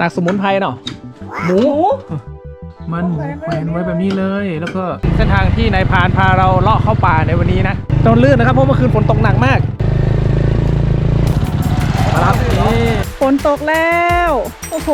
ตากสมุนไพรเนาะหมู มันหมูแขวนไว้แบบนี้เลย แล้วก็เส้นทางที่นายพรานพาเราเลาะเข้าป่าในวันนี้นะต้องลื่นนะครับเพราะเมื่อคืนฝนตกหนักมากมาครับนี่ฝนตกแล้ว โอ้โห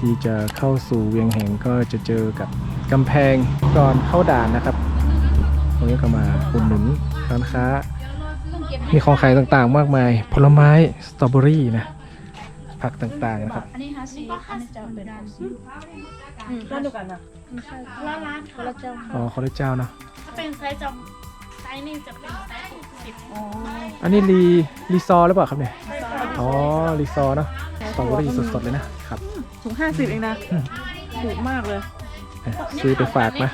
ที่จะเข้าสู่เวียงแหงก็จะเจอกับกำแพงก่อนเข้าด่านนะครับตรงนี้ก็มาอุดหนุนร้านค้า มีของขายต่างๆ มากมาย ผลไม้สตรอเบอรี่นะผักต่างๆนะครับอันนี้ห้าสิบอันนี้จะเป็นร้านเดียวกันนะไม่ใช่ละร้านคนละเจ้าอ๋อเขาได้เจ้านะถ้าเป็นไซส์จะไซส์นี่จะเป็นไซส์หกสิบอ๋ออันนี้รีรีซอร์หรือเปล่าครับเนี่ยอ๋อรีซอร์เนาะสตรอเบอรี่สดๆเลยนะครับ ถุงห้าสิบเองนะถูกมากเลยอะซื้อไปฝากนะ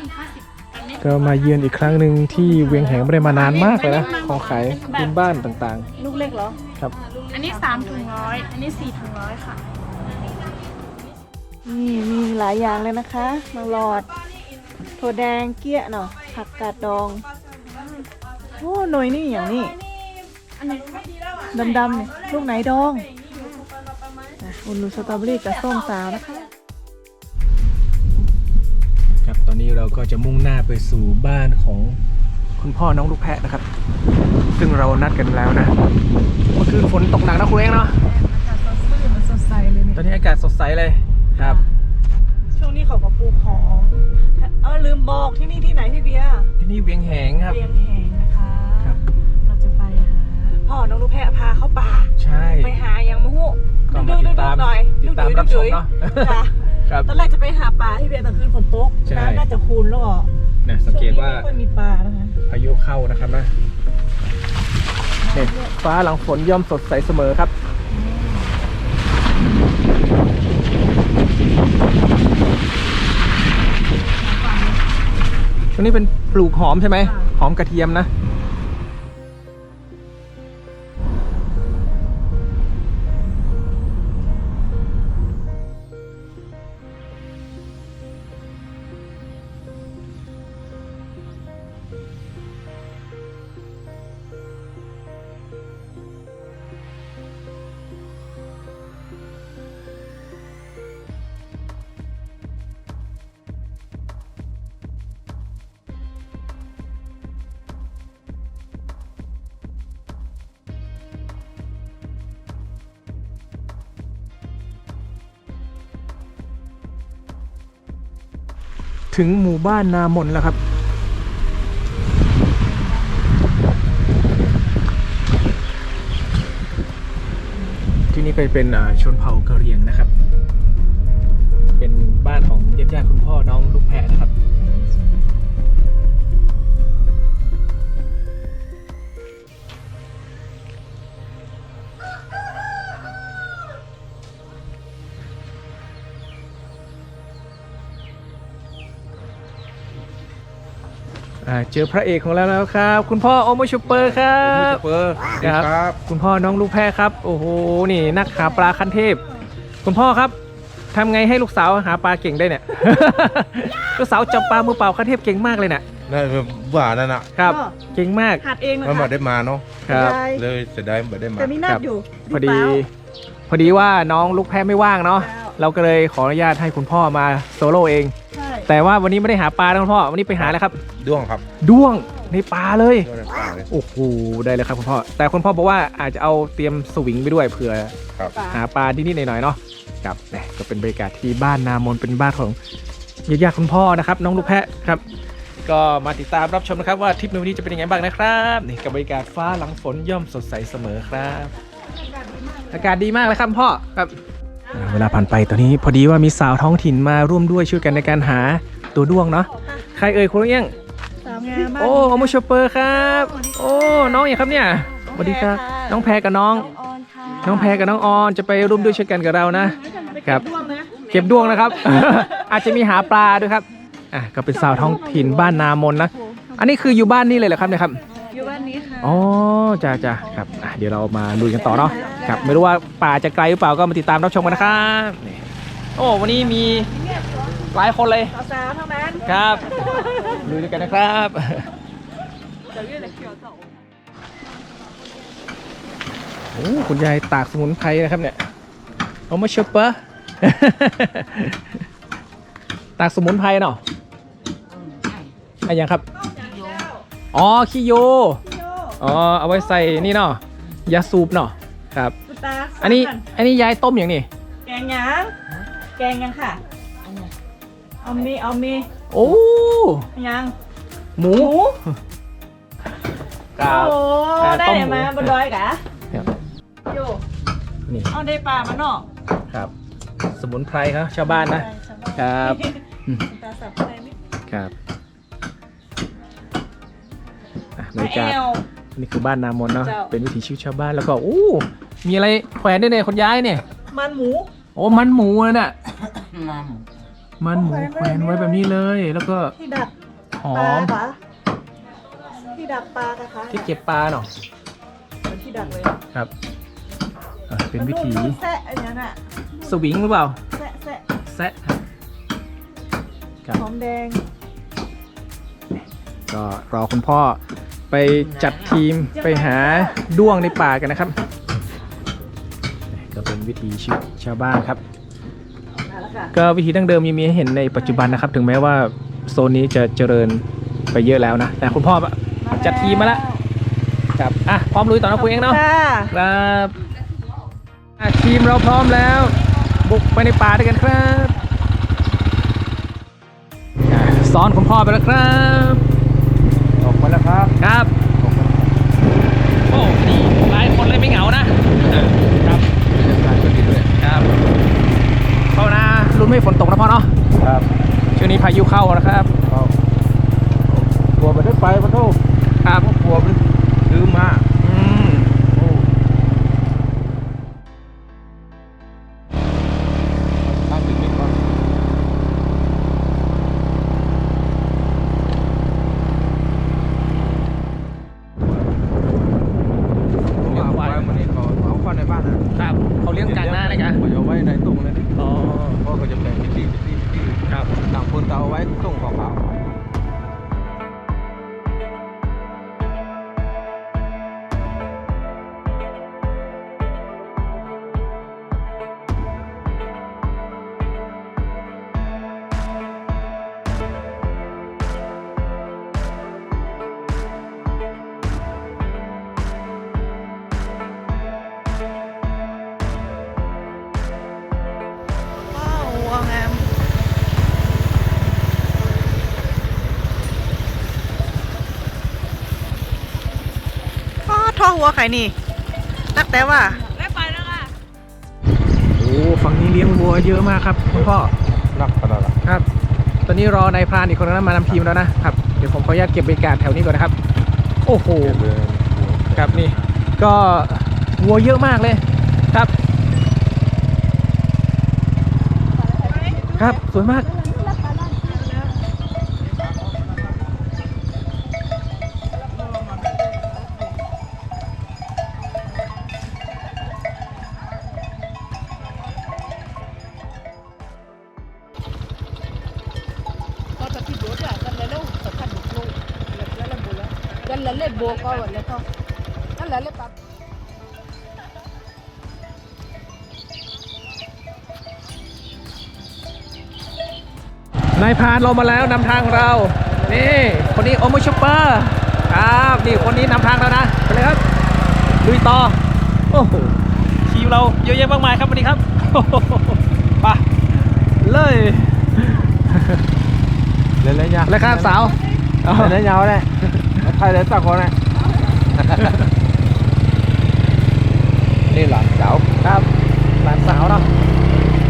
ก็มาเยือนอีกครั้งหนึ่งที่เวียงแหงไม่ได้มานานมากเลยนะ ของขายพื้นบ้านต่างลูกเล็กเหรอ ๆ ครับ อันนี้สามถุงร้อย อันนี้สี่ถุงร้อยค่ะ นี่มีหลายอย่างเลยนะคะมังหลอดถั่วแดงเกี้ยเนาะผักกาดดอง โอ้หน่วยนี่อย่างนี้อันนี้ดำๆเนี่ยลูกไหนดอง อะอุ่นนูสตรอเบอรี่กับส้มสาวนะคะ ครับตอนนี้เราก็จะมุ่งหน้าไปสู่บ้านของคุณพ่อน้องลูกแพะนะครับ ซึ่งเรานัดกันแล้วนะเมื่อคืนฝนตกหนักนะคุณเองเนาะมันสดใสเลยตอนนี้อากาศสดใสเลยครับ ช่วงนี้เขาก็ปลูกหอมเออลืมบอกที่นี่ที่ไหนพี่เบียร์ที่นี่เวียงแหงครับเวียงแห พ่อน้องลูกแพะพาเข้าป่า ใช่ ไปหายังมะฮุก็มาติดตามๆๆหน่อยติดตามรับชมเนาะจ้ะครับตอนแรกจะไปหาปลาที่เบียร์แต่คืนฝนตกใช่น้ำน่าจะคูนแล้วก็นะสังเกตว่าช่งนี้ไม่ค่อยมีปลานะคะพายุเข้านะครับนะเนี่ยฟ้าหลังฝนย่อมสดใสเสมอครับตรงนี้เป็นปลูกหอมใช่ไหมหอมกระเทียมนะ ถึงหมู่บ้านนามนแล้วครับ ที่นี่ก็เป็นชนเผ่ากะเหรี่ยงนะครับ เป็นบ้านของญาติญาติๆคุณพ่อน้องลูกแพะ เจอพระเอกของเราแล้วครับ คุณพ่อโอโมชูเปอร์ครับเปอร์ครับ คุณพ่อน้องลูกแพะครับ โอ้โห นี่นักหาปลาขั้นเทพ คุณพ่อครับทำไงให้ลูกสาวหาปลาเก่งได้เนี่ย ลูกสาวจับปลามือเปล่าขั้นเทพเก่งมากเลยเนี่ยนั่นคือว่านั่นน่ะครับ เก่งมากหัดเองนะมันคะมาได้มาเนาะครับได้เลยจะได้มาได้มาแต่มีนัครัดบอยู่พอดีหรืเปล่าพอดีว่าน้องลูกแพะไม่ว่างเนาะแล้วเราก็เลยขออนุญาตให้คุณพ่อมาโซโล่เองใช่ แต่ว่าวันนี้ไม่ได้หาปลานะคุณพ่อวันนี้ไปหาแล้วครับ ด้วงครับด้วงในปลาเลย ด้วงในป่าเลย โอ้โหได้เลยครับคุณพ่อแต่คุณพ่อบอกว่าอาจจะเอาเตรียมสวิงไปด้วยเผื่อครับปลาหาปลาที่นี่หน่อยๆเนาะครับเนี่ยก็เป็นบรรยากาศที่บ้านนามนเป็นบ้านของญาติๆคุณพ่อนะครับน้องลูกแพะครับ ก็มาติดตามรับชมนะครับว่าทริปในวันนี้จะเป็นยังไงบ้างนะครับนี่กับบรรยากาศฟ้าหลังฝนย่อมสดใสเสมอครับ อากาศดีมากเลยครับพ่อครับอ่า เวลาผ่านไปตอนนี้พอดีว่ามีสาวท้องถิ่นมาร่วมด้วยช่วยกันในการหาตัวด้วงเนาะใครเอ่ยคุณเอี้ยงสาวงามมากโอ้โอโมชเปอร์ครับ โอ้น้องอย่างครับเนี่ยสวัสดีครับน้องแพรกับน้องออนค่ะน้องแพรกับน้องออนจะไปร่วมด้วยช่วยกันกับเรานะครับด้วงนะเก็บด้วงนะครับ อาจจะมีหาปลาด้วยครับอะก็เป็นสาวท้องถิ่นบ้านนามนนะ อันนี้คืออยู่บ้านนี่เลยเหรอครับเนี่ยครับอยู่บ้า นนี้ค่ะอ๋อจ้าจ้าครับอะเดี๋ยวเรามาลุยกันต่อเนาะครับไม่รู้ว่าป่าจะไกลหรือเปล่าก็มาติดตามรับชมกันนะครับนี่โอ้วันนี้มีหลายคนเลยสาวๆเท่านั้นครับลุยด้วยกันนะครับโอ้คุณยายตากสมุนไพรนะครับเนี่ยเอามาชุบปะตากสมุนไพรเนาะอะไรอย่างครับ อ๋อขี้โย อ๋อเอาไว้ใส่นี่เนาะยาสูบเนาะครับ คุณตาอันนี้อันนี้ยายต้มอย่างนี้แกงหยังแกงหยังค่ะเอามีเอามีโอ้หยังหมูหมูครับโอ้อ่าได้ต้มไหนหมูมาบนดอยกะครับโยนี่เอาได้ปลามาเนาะครับ สมุนไพรครับชาวบ้านนะ ครับอืมคุณตาสับอะไรนี่ครับอะบรมารยาแอกาศว นี่คือบ้านนามนเนาะ เจ้า เป็นวิถีชีวิตชาวบ้านแล้วก็โอ้มีอะไรแขวนด้วยเนี่ยคนย้ายเนี่ย มันหมู โอ้มันหมูเลยน่ะมันหมูแขวนไว้แบบนี้เลย แล้วก็ที่ดักหอปลามปะที่ดักปลานะคะที่เก็บปลาเนาะเป็นที่ดักเลยครับอะเป็นวิถีมันนุ่มมันแซะอันนั้นอะสวิงหรือเปล่า แซะแซะแซะ ครับ หอมแดงก็รอคุณพ่อ ไปจัดทีมไปหาด้วงในป่ากันนะครับ ก็เป็นวิถีชีวิตชาวบ้านครับมาแล้วค่ะก็วิธีดั้งเดิมยังมีให้เห็นในปัจจุบันนะครับ ถึงแม้ว่าโซนนี้จะเจริญไปเยอะแล้วนะแต่คุณพ่อจัดทีมมาแล้วครับอะพร้อมลุยต่อนะคุณเองเนาะค่ะครับอะทีมเราพร้อมแล้ว บุกไปในป่าด้วยกันครับอะซ้อนคุณพ่อไปแล้วครับออก มาแล้วครับ ครับ โอ้นี่หลายคนเลยไม่เหงานะ ครับการก็ดีด้วยครับเข้านะลุ้นไม่ฝนตกนะพ่อเนาะ ครับ ช่วงนี้พายุเข้านะครับเอากลัวไปได้ไปมาโทษครับกลัวมันลืมมา อท่อหัวไข่นี่นักแต่ว่าโอ้ฝั่งนี้เลี้ยงวัวเยอะมากครับคุณพ่อนักขนาดนั้นครับ ตอนนี้รอนายพรานอีกคนนึงมานำทีมแล้วนะครับเดี๋ยวผมขออนุญาตเก็บบรรยากาศแถวนี้ก่อนนะครับ โอ้โหเดินครับนี่ ก็วัวเยอะมากเลยครับ ครับสวยมาก พรานเรามาแล้วนำทางเรานี่คนนี้โอมชอปเปอร์ครับนี่คนนี้นำทางเรานะไปเลยครับลุยต่อโอ้โหทีมเราเยอะแยะมากมายครับวันนี้ครับโอ้โหไปเลยเล่นเล่นยาวแล้วครับสาวเอาเล่นเล่นยาวเลยใครเลยสักคนเลยนี่หลานสาวครับหลานสาวเนาะ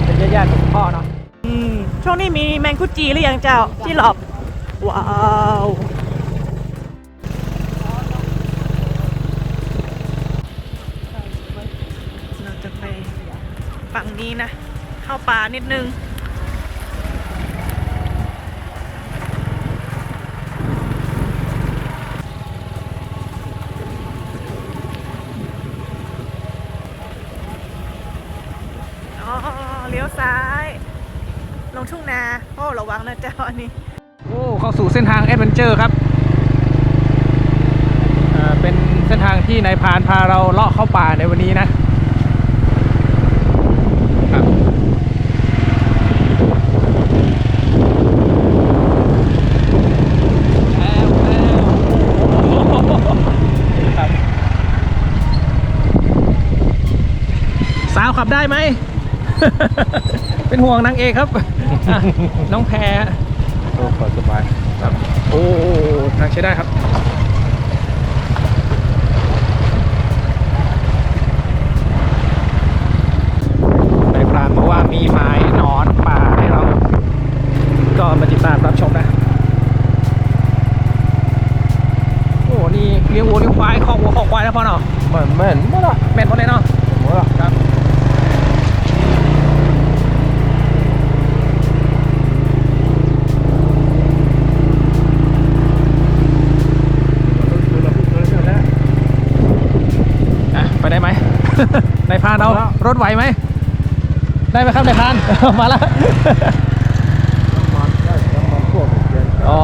เป็นญาติๆของพ่อเนาะอืม ช่วงนี้มีแมงกุจีหรือยังเจ้าที่หลอบว้าวเราจะไปฝั่งนี้นะ เข้าป่านิดนึง โยวซ้าย ลงทุ่งนา โอ้ ระวัง นี้โอ้เข้าสู่เส้นทางแอดเวนเจอร์ครับอ่าเป็นเส้นทางที่นายพานพาเราเลาะเข้าป่าในวันนี้นะครับสาวขับได้ไหม เป็นห่วงนางเอกครับ น้องแพร โอ้สบายครับ โอ้ทางใช้ได้ครับ ในพรานบอกว่ามีไม้หนอนป่าให้เรา ก็มาติดตามรับชมนะ โอ้ นี่เลี้ยงวัวเลี้ยงควายคอกวัวคอกควายแล้วพ่อเนาะ แม่นแม่นหมดละ แม่นหมดเลยเนาะ หมดละ ครับ อะไปได้ไหม นายพรานเรารถไหวไหม ได้ไหมครับนายพราน มาแล้วน้ำมันได้น้ำมันพวกเย็นอ๋อ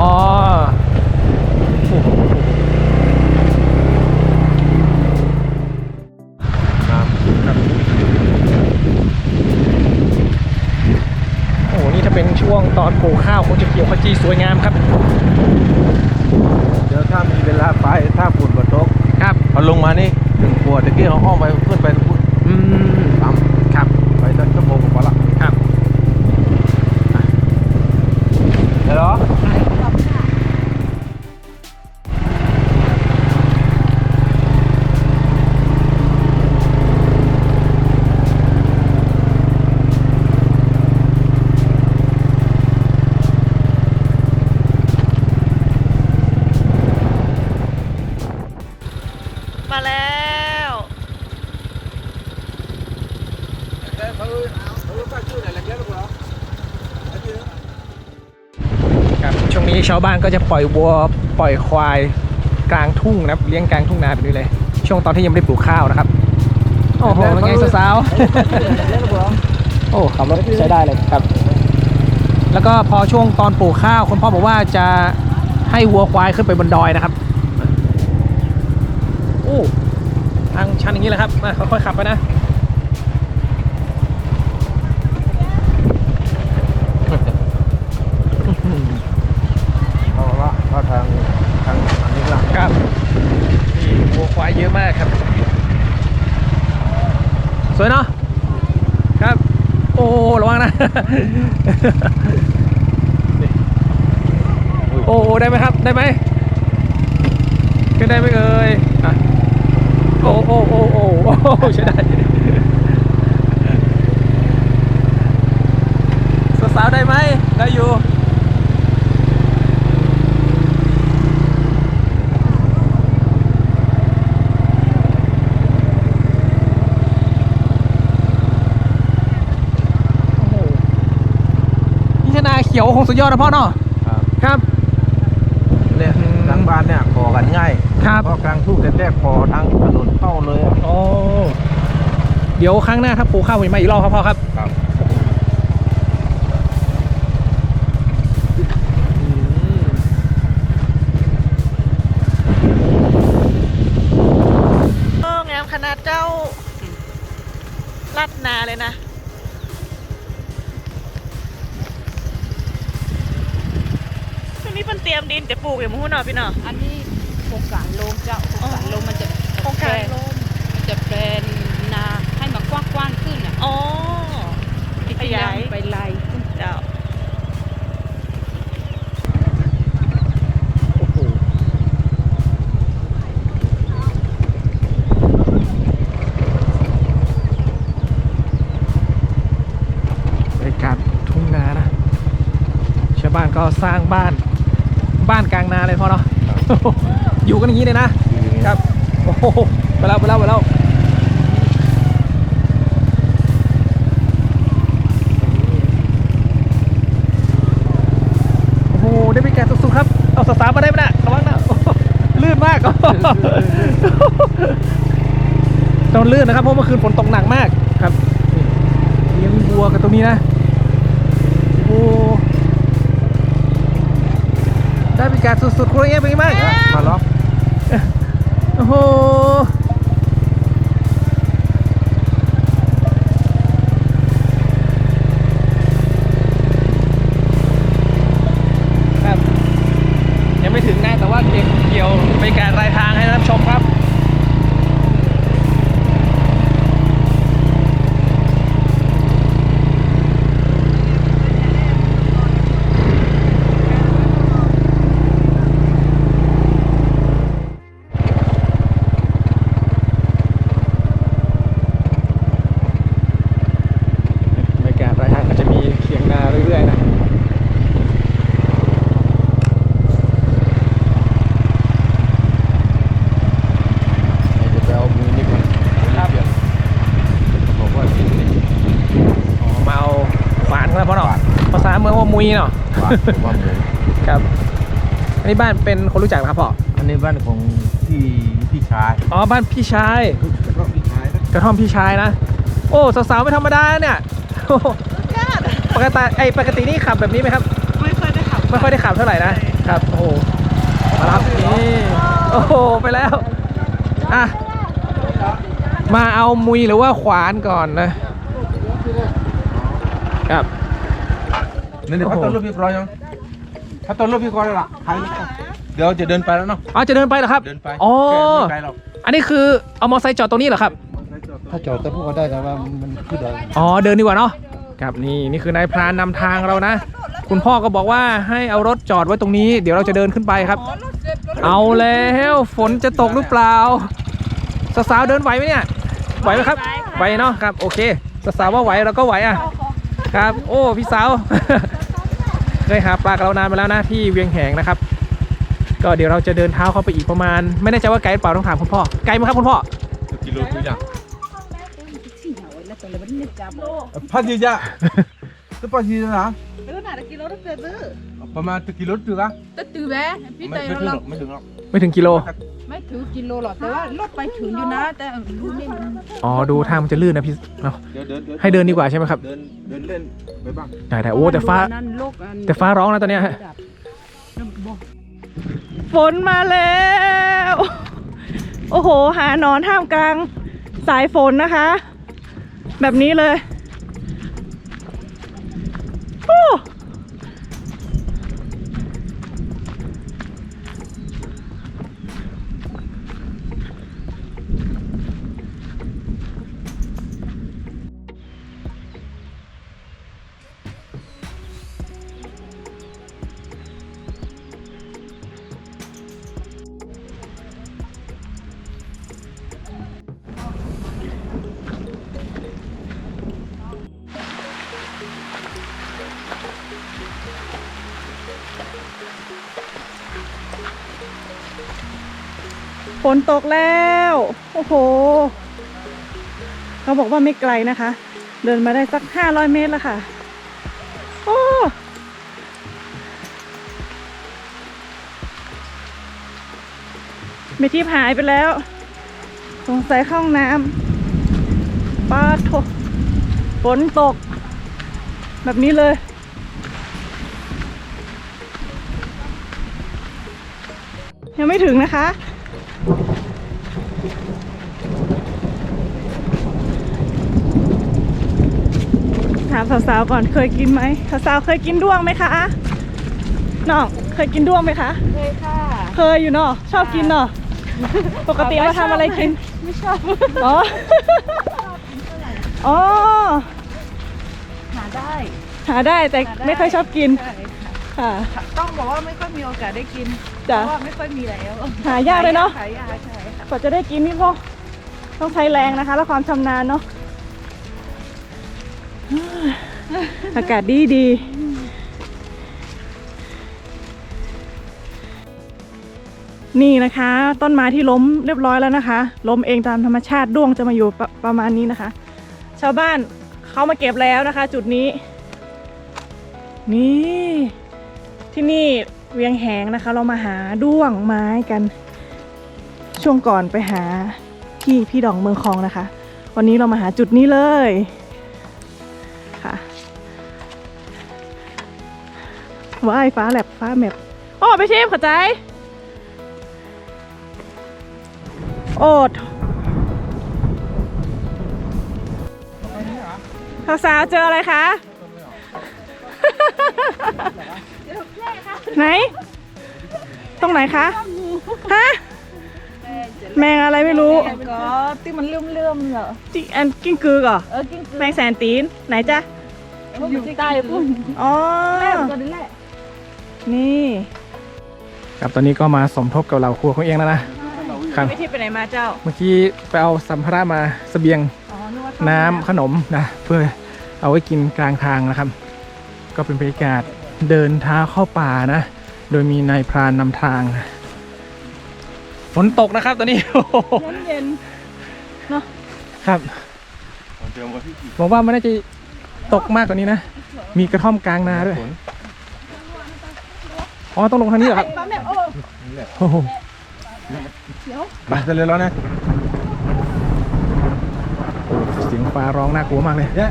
น้ำครับโอ้โหนี่ถ้าเป็นช่วงตอนปลูกข้าวคงจะเกี่ยวขจีสวยงามครับ เดี๋ยวถ้ามีเวลาไปถ้าฝุ่นกระตกครับพอลงมานี่ถึงขวดตะกี้เขาอ้อมไปขึ้นไป พุ่าวบ้านก็จะปล่อยวัวปล่อยควายกลางทุ่งนะครับเลี้ยงกลางทุ่งนาแบบนี้เลย ช่วงตอนที่ยังไม่ได้ปลูกข้าวนะครับ โอ้โหเป็นไงสาวๆโอ้ขับรถใช้ได้เลยครับ แล้วก็พอช่วงตอนปลูกข้าวคุณพ่อบอกว่าจะให้วัวควายขึ้นไปบนดอยนะครับโอ้ทางชันอย่างนี้แหละครับมาค่อยๆขับไปนะ เอาละถ้าทางทางอันนี้ละครับนี่วัวควายเยอะมากครับ สวยเนาะครับ โอ้ระวังนะนี่โอ้ได้ไหมครับได้ไหมขึ้นได้ไหมเอ่ยอะโอ้โอ้โอ้โอ้โอ้ใช่ได้สาวๆได้ไหมได้อยู่ โอ้โหนี่ชนาเขียวคงสุดยอดนะพ่อเนาะครับ ครับ เนี่ยอืมทางบ้านเนี่ยขอกันง่ายครับ เพราะกลางทุ่งแต่แรกขอทางถนนเข้าเลยอะโอ้เดี๋ยวครั้งหน้าถ้าปลูกข้าวผมจะมาอีกรอบครับพ่อครับ ครับอืมเอองามขนาดเจ้าลัดนาเลยนะ ตรงนี้ เป็นเตรียมดินจะปลูกอย่างมู้เนาะพี่เนาะอันนี้โครงการโลมเจ้าโครงการโลมมันจะโครงการโลมมันจะเป็นนาให้มันกว้างๆขึ้นอะอ๋อที่ขยายไปไล่ขึ้นเจ้าโอ้โหบรรยากาศทุ่งนานะชาวบ้านก็สร้างบ้าน บ้านกลางนาเลยพ่อเนาะอยู่กันอย่างนี้เลยนะครับโอ้โหไปแล้วไปแล้วไปแล้วโอ้โหได้บรรยากาศสุดๆครับ เอาสาวๆมาได้ไหมนะระวังนะโอ้โหลื่นมากโดนลื่นนะครับเพราะเมื่อคืนฝนตกหนักมากครับดลี้ยงวัวกันตรงนี้นะโอ้ ได้บรรยากาศสุดๆคุณเอ๊ะเป็นไงบ้างมาล็อกโอ้โหครับยังไม่ถึงนะแต่ว่าเก็บเกี่ยวบรรยากาศรายทางให้รับชมครับ บรรยากาศรายทางก็จะมีเคียงนาเรื่อยๆนะ จะไปเอามือนี่ก่อน ครับ บอกว่าสิ่งนี้ อ๋อมาเอาขวานครับพ่อเนาะภาษาเมืองว่ามุยเนาะว่าผมว่ามือครับ อันนี้บ้านเป็นคนรู้จักนะครับพ่อ อันนี้บ้านของพี่พี่ชายอ๋อ บ้านพี่ชายแล้วก็พี่ชายนะกระท่อมพี่ชายนะ โอ้ สาวๆ ไม่ธรรมดาเนี่ยโอ้โหปกติไอยปกตินี่ขับแบบนี้ไหมครับ ไม่ค่อยได้ขับไม่ค่อยได้ขับเท่าไหร่นะครับ โอ้โหมารับนี่โอ้โห ไปแล้ว อะ มาเอามุยหรือว่าขวานก่อนนะครับ นี่เดี๋ยวโอ้พัดโหต้นรูปพี่พร้อยยังพัดต้นรูปพี่ก่อนเลยล่ะใครเดี๋ยวจะเดินไปแล้วเนาะอ๋อจะเดินไปเหรอครับเดินไปอ๋อแค่ไม่ไกลหรอกอันนี้คือเอามอไซค์จอดตรงนี้เหรอครับถ้าจอดแต่พวกก็ได้แต่ว่ามันขึ้นได้อ๋อเดินดีกว่าเนาะครับนี่นี่คือนายพรานนำทางเรานะ คุณพ่อก็บอกว่าให้เอารถจอดไว้ตรงนี้ เดี๋ยวเราจะเดินขึ้นไปครับ เอาแล้วฝนจะตกหรือเปล่าสาวๆเดินไหวไหมเนี่ยไหวไหมครับไหวเนาะครับโอเคสาวๆว่าไหวเราก็ไหวอะ ครับ โอ้ พี่สาว เคยหาปลากับเรานานมาแล้วนะที่เวียงแหงนะครับ ก็เดี๋ยวเราจะเดินเท้าเข้าไปอีกประมาณ ไม่แน่ใจว่าไกลหรือเปล่าต้องถามคุณพ่อ ไกลไหมครับคุณพ่อกิโลตัวอย่างพัดยี่จ้ะตัวพัดยี่นะเออหนากิโลตั้งแต่ซื้อประมาณตัวกิโลถึงอะจะตือแวะพี่ไม่เตยไม่ถึงหรเราอกไม่ถึงหรอกไม่ถึงกิโล ไม่ถือกิโลหรอกแต่ว่ารถไปถึงอยู่นะ แต่ดูนี่มันอ๋อดูทางมันจะลื่นนะพี่เนาะ เดี๋ยวเดินให้เดินดีกว่าใช่ไหมครับ เดินเดินเล่นไปบ้างได้แต่โอ้แต่ฟ้า นั่นโลกอันแต่ฟ้าร้องนะตอนเนี้ยฮะฝนมาแล้ว โอ้โห หาหนอนท่ามกลางสายฝนนะคะ แบบนี้เลยโอ้ ฝนตกแล้ว โอ้โห เขาบอกว่าไม่ไกลนะคะ เดินมาได้สักห้าร้อยเมตรแล้วค่ะ โอ้เมทิพหายไปแล้ว สงสัยเข้าห้องน้ำป้าโถฝนตก แบบนี้เลยยังไม่ถึงนะคะ ถามสาวๆก่อนเคยกินไหมสาวๆเคยกินด้วงไหมคะน้องเคยกินด้วงไหมคะ เคยค่ะ เคยอยู่เนาะชอบกินเนาะปกติเราทำอะไรกิน ไม่ชอบ อ๋อ อ๋อ หาได้ หาได้แต่ไม่ค่อยชอบกินใช่ค่ะ ค่ะ ต้องบอกว่าไม่ค่อยมีโอกาสได้กินเพจ้ะราะว่าไม่ค่อยมีแล้วหายากเลยเนาะ หายากใช่ค่ะกว่าจะได้กินนี่พ่อต้องใช้แรงนะคะและความชำนาญเนาะ อากาศดีดีนี่นะคะ ต้นไม้ที่ล้มเรียบร้อยแล้วนะคะ ล้มเองตามธรรมชาติด้วงจะมาอยู่ประประมาณนี้นะคะ ชาวบ้านเขามาเก็บแล้วนะคะ จุดนี้ นี่ ที่นี่เวียงแหงนะคะ เรามาหาด้วงไม้กัน ช่วงก่อนไปหาที่พี่ดองเมืองคลองนะคะ วันนี้เรามาหาจุดนี้เลยนะคะว้ายฟ้าแลบฟ้าแมบโอ้ไปชิมเข้าใจ โอ้สาวๆเจออะไรคะ ไหน ตรงไหนคะ ฮะ แมงอะไรไม่รู้ก็ที่มันเลื่อมๆเหรอจิอันกิ้งกือก่อเออกิ้งกือแมงแสนตีน ไหนจ๊ะอยู่ใต้พุ่นอ๋อแม่ตัวนี้แหละนี่ ครับตอนนี้ก็มาสมทบกับเราครัวของเองแล้วนะครับ ไม่ที่ไปไหนมาเจ้า เมื่อกี้ไปเอาสัมภาระมาเสบียงอ๋อนึกว่าน้ำขนมนะเพื่อเอาไว้กินกลางทางนะครับ ก็เป็นบรรยากาศ เดินเท้าเข้าป่านะ โดยมีนายพรานนำทางฝนตกนะครับ ตอนนี้โอ้โหเย็นครับหวังว่ามันน่าจะตกมากกว่านี้นะ มีกระท่อมกลางนาด้วย อ๋อ ต้องลงทางนี้เหรอครับๆฟ้าแมบโอ้โอ้โหไปเสร็จเลยแล้วนะเสียงฟ้าร้องน่ากลัวมากเลยเนี่ย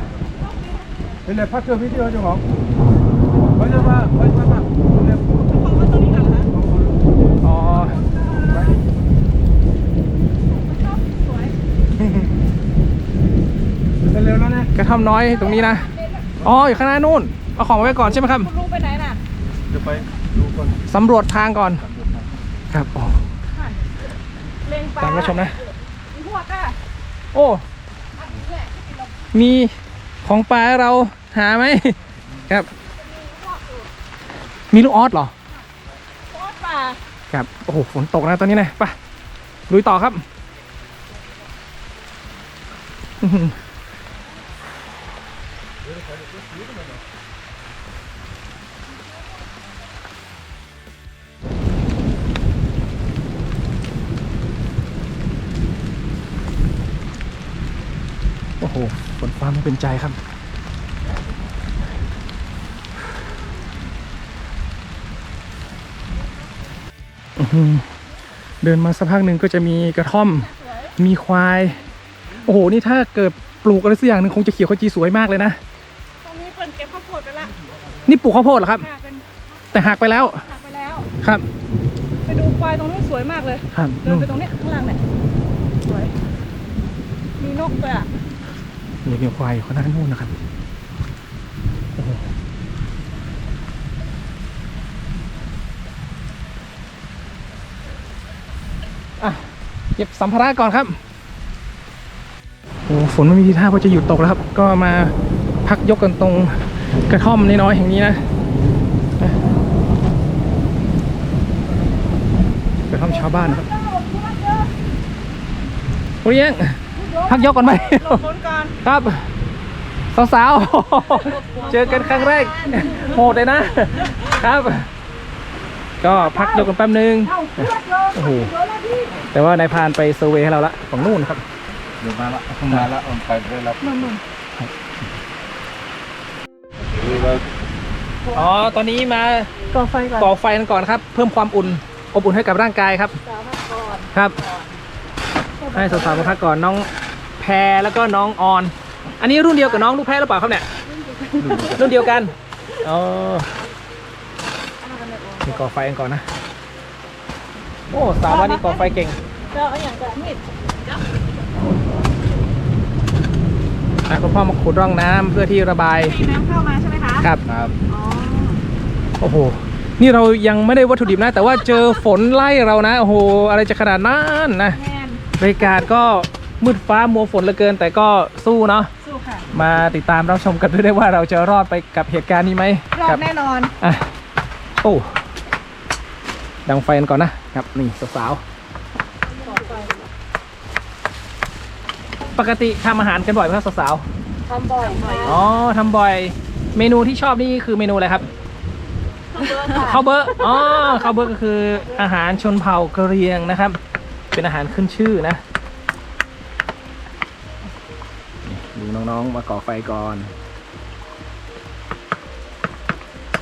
เป็นเลยพักเจอวิดีโอเจ้าของ กระท่อมน้อยตรงนี้นะ อ๋อ อยู่ข้างหน้านู่น เอาของไว้ก่อนใช่ไหมครับคุณลุงไปไหนน่ะเดี๋ยวไปดูก่อนสำรวจทางก่อน ครับโอ้เลงปลาตามรับชมนะพวกอะโอ้ มีของปลาเราหาไหมครับ มีลูกออสเหรอพวกปลาครับโอ้โหฝนตกนะตอนนี้นะไปลุยต่อครับอื้อหือโอ้โหฝนฟ้าไม่เป็นใจครับ อื้อหือ เดินมาสักพักหนึ่งก็จะมีกระท่อม มีควาย โอ้โห นี่ถ้าเกิดปลูกอะไรสักอย่างหนึ่งคงจะเขียวขจีสวยมากเลยนะ ตรงนี้เปิ่นเก็บข้าวโพดไปละ นี่ปลูกข้าวโพดเหรอครับค่ะเป็นแต่หักไปแล้ว หักไปแล้ว ครับ ไปดูควายตรงนู้นสวยมากเลย ครับ เดินนู่นไปตรงเนี้ยข้างล่างเนี่ย สวย มีนกด้วยอะมีเลี้ยงควายอยู่ข้างหน้านู่นนะครับ โอ้โห อะเก็บสัมภาระก่อนครับโอ้ฝนไม่มีทีท่าว่าจะหยุดตกแล้วครับ ก็มาพักยกกันตรงกระท่อมน้อยๆแห่งนี้นะกระท่อมชาวบ้านครับโอ้ยงพักยกก่อนไหมครับสาวๆเจอกันครั้งแรกโหดเลยนะครับ ก็พักยกกันแป๊บนึงโอ้โหแต่ว่านายพรานไปเซอร์เวย์ให้เราละฝั่งนู่นครับเดี๋ยวมาละมาละเอาไปได้รับนี่เราอ๋อตอนนี้มาก่อไฟก่อนก่อไฟกันก่อนครับ เพิ่มความอุ่นอบอุ่นให้กับร่างกายครับครับให้สาวๆมาพักก่อนน้องแพรแล้วก็น้องออน อันนี้รุ่นเดียวกับน้องลูกแพรหรือเปล่าครับเนี่ยรุ่นเดียวกันอ๋อ นี่ก่อไฟกันก่อนนะ โอ้สาววันนี้ก่อไฟเก่งเจ้าเอาอย่างกับมีดอะคุณพ่อมาขุดร่องน้ำเพื่อที่ระบายมีน้ำเข้ามาใช่ไหมคะครับ ครับ อ๋อโอ้โห นี่เรายังไม่ได้วัตถุดิบนะ แต่ว่าเจอฝนไล่เรานะ โอ้โห อะไรจะขนาดนั้นนะแมนบรรยากาศก็มืดฟ้ามัวฝนเหลือเกิน แต่ก็สู้เนาะ สู้ค่ะ มาติดตามรับชมกันด้วยได้ว่าเราจะรอดไปกับเหตุการณ์นี้ไหมรอคดแน่นอน อะ โอ้ดังไฟกันก่อนนะครับ นี่สาวๆปกติทำอาหารกันบ่อยไหมครับสาวทำบ่อยๆอ๋อทำบ่อย เมนูที่ชอบนี่คือเมนูอะไรครับข้าวเบอร์อ๋อข้าวเบอร์ก็คืออาหารชนเผ่ากะเหรียงนะครับ เป็นอาหารขึ้นชื่อนะนี่ดูน้องๆ มาก่อไฟก่อน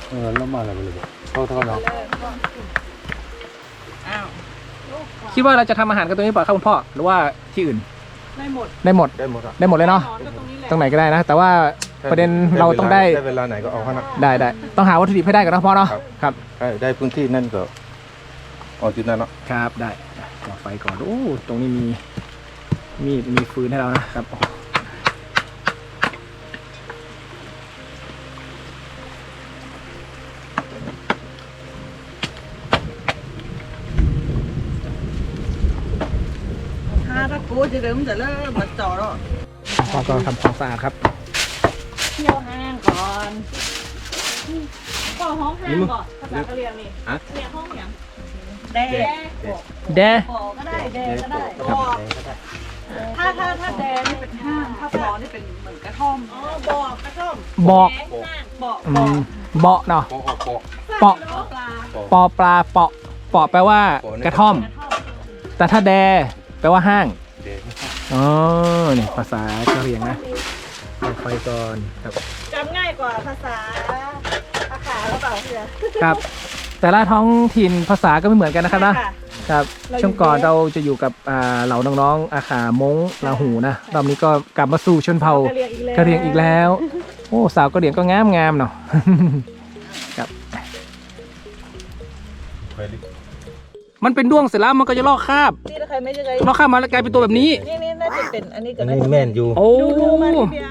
เออแล้วมาอะไรไปเลยเขา เท่านั้นอ้าวคิดว่าเราจะทำอาหารกันตรงนี้เปล่าครับคุณพ่อหรือว่าที่อื่นไม่หมดได้หมดได้หมดอะได้หมดเลยเนาะนอนก็ตรงนี้แหละตรงไหนก็ได้นะ แต่ว่า ประเด็นเราต้องได้ ได้เวลาไหนก็เอาเขานะ ได้ได้ต้องหาวัตถุดิบให้ได้กันนะพ่อเนาะครับ ครับได้ได้พื้นที่นั่นก็เอาจุดนั้นเนาะครับได้ก่อไฟก่อนโอ้ตรงนี้มีมีดมีฟืนให้เรานะครับถ้ เริ่มจะเริ่มมาจ่อแล้วพ่อก็ทำความสะอาดครับเที่ยวห้างก่อนก็ห้องห้างก่อนภาษากะเหรี่ยงนี่เรียกห้องอย่างแดแดงแดปอก็ได้แดก็ได้ครับถ้าถ้าถ้าแดงนี่เป็นห้างถ้าปอนี่เป็นเหมือนกระท่อมอ๋อบอกกระท่อมบอกแดงห้างบอกอืมเบาะเนาะโปะเอาโปะเปาะปลาปอปลาเปาะเปาะแปลว่าเปาะเนี่ยกระท่อม กระท่อมแต่ถ้าแดแปลว่าห้างเดง อ๋อนี่ภาษากะเหรี่ยงนะเปิดไฟก่อนครับ จำง่ายกว่าภาษาอาขาหรือเปล่าเพื่อ ครับ แต่ละท้องถิ่นภาษาก็ไม่เหมือนกันนะครับนะค่ะครับ เราอยู่ช่วงก่อนเยอะเราจะอยู่กับอ่าเหล่าน้องๆ อาขามงลาหูนะ รอบนี้ก็กลับมาสู่ชนเผ่ากะเหรี่ยงอีกแล้วกะเหรี่ยงอีกแล้วโอ้ สาวกะเหรี่ยงก็งามงามๆเนาะ ครับไปลิมันเป็นด้วงเสร็จแล้วมันก็จะลอกคราบ นี่ถ้าใครไม่ได้ลอกคราบมาแล้วกลายเป็นตัวแบบนี้ นี่นี่ น่าจะเป็นอันนี้ก็อันได้นี้แม่นอยู่ โอ้ ดูดูมาที่เบียร์